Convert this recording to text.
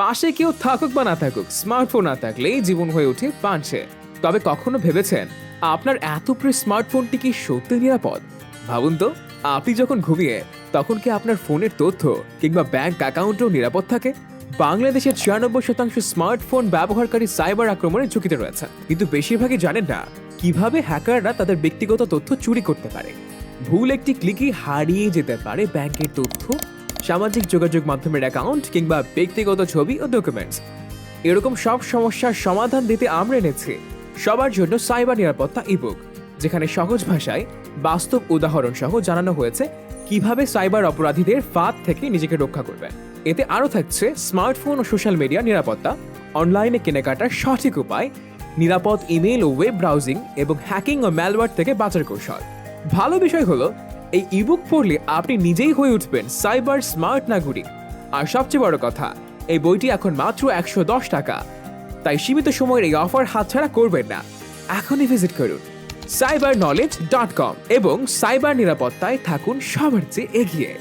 পাশে কেউ থাকুক বা না থাকুক স্মার্টফোন না থাকলেই জীবন হয়ে ওঠে পাঞ্চে তবে কখনো ভেবেছেন, আপনার এত প্রিয় স্মার্টফোনটি কি সত্যি নিরাপদ? ভাবুন তো, আপনি যখন ঘুমিয়ে, তখন কি আপনার ফোনের তথ্য কিংবা ব্যাংক অ্যাকাউন্টও নিরাপদ থাকে? বাংলাদেশের ছিয়ানব্বই শতাংশ স্মার্টফোন ব্যবহারকারী সাইবার আক্রমণের ঝুঁকিতে রয়েছে কিন্তু বেশিরভাগই জানেন না, কীভাবে হ্যাকাররা তাদের ব্যক্তিগত তথ্য চুরি করতে পারে। ভুল একটি ক্লিকই হারিয়ে যেতে পারে ব্যাংকের তথ্য। সামাজিক যোগাযোগ মাধ্যমের অ্যাকাউন্ট কিংবা ব্যক্তিগত ছবি ও ডকুমেন্টস এরকম সব সমস্যার সমাধান দিতে আমরা এনেছি। সবার জন্য সাইবার নিরাপত্তা ইবুক যেখানে সহজ ভাষায় বাস্তব উদাহরণ সহ জানানো হয়েছে কীভাবে সাইবার অপরাধীদের ফাঁদ থেকে নিজেকে রক্ষা করবেন এতে আরও থাকছে স্মার্টফোন ও সোশ্যাল মিডিয়া নিরাপত্তা অনলাইনে কেনাকাটার সঠিক উপায়, নিরাপদ ইমেল ও ওয়েব ব্রাউজিং এবং হ্যাকিং ও ম্যালওয়্যার থেকে বাঁচার কৌশল। ভালো বিষয় হলো এই ইবুক পড়লে আপনি নিজেই হয়ে উঠবেন সাইবার স্মার্ট নাগরিক। আর সবচেয়ে বড় কথা, এই বইটি এখন মাত্র একশো দশ টাকা। তাই সীমিত সময়ের এই অফার হাতছাড়া করবেন না। এখনই ভিজিট করুন সাইবার নলেজ ডট কম এবং সাইবার নিরাপত্তায় থাকুন সবার চেয়ে এগিয়ে।